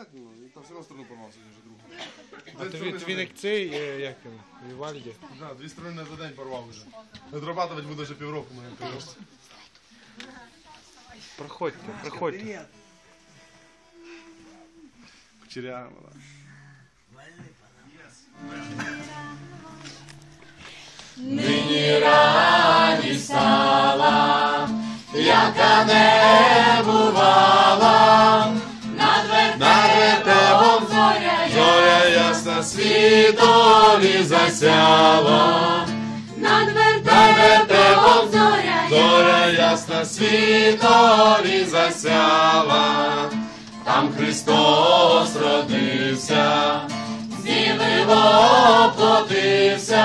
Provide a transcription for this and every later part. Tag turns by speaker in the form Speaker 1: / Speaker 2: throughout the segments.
Speaker 1: обов'язково, там все одно сторону порвав сьогодні вже другу.
Speaker 2: А ти, ти він як цей, е, як він, Вівальді.
Speaker 1: Да, дві сторони за день порвав вже. Отрабатувати буде вже півроку моєму переможці.
Speaker 2: Проходьте, проходьте.
Speaker 1: Кучерява, да.
Speaker 3: Нині рані стала, яка не бувала, зоря,
Speaker 1: ясна світові засяла,
Speaker 3: над вертепом зоря,
Speaker 1: зоря ясна світові засяла, там Христос родився,
Speaker 3: зілило плотився,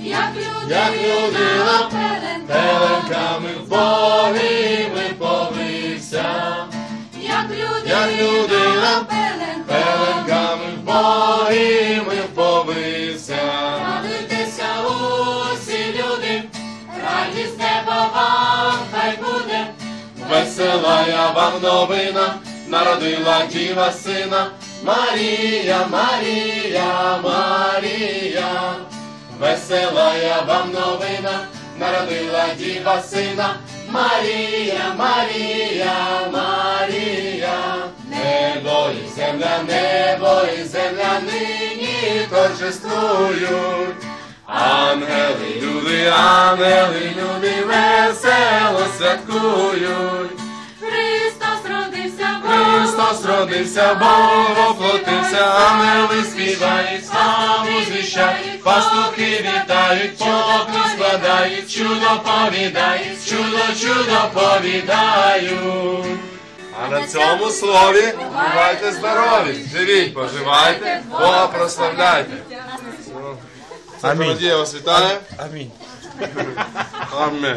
Speaker 3: як
Speaker 1: Як
Speaker 3: людина пеленка,
Speaker 1: пеленками в полі повився,
Speaker 3: як
Speaker 1: Як людина Весела я вам новина, народила діва сина, Марія, Марія, Марія. Весела я вам новина, народила діва сина, Марія, Марія, Марія. Небо і земля, небо і земля нині торжествують. Ангели, люди, ангели, люди весело святкують.
Speaker 3: Христос родився, Бог,
Speaker 1: воплотився, ангели співають, славу звіщають, пастухи вітають, поклон складають, чудо повідають, чудо, чудо повідають. А на цьому слові бувайте здорові, живіть, поживайте, Бога прославляйте. Це
Speaker 2: Амінь.
Speaker 1: Вас вітає.
Speaker 2: Амінь.
Speaker 1: Амінь.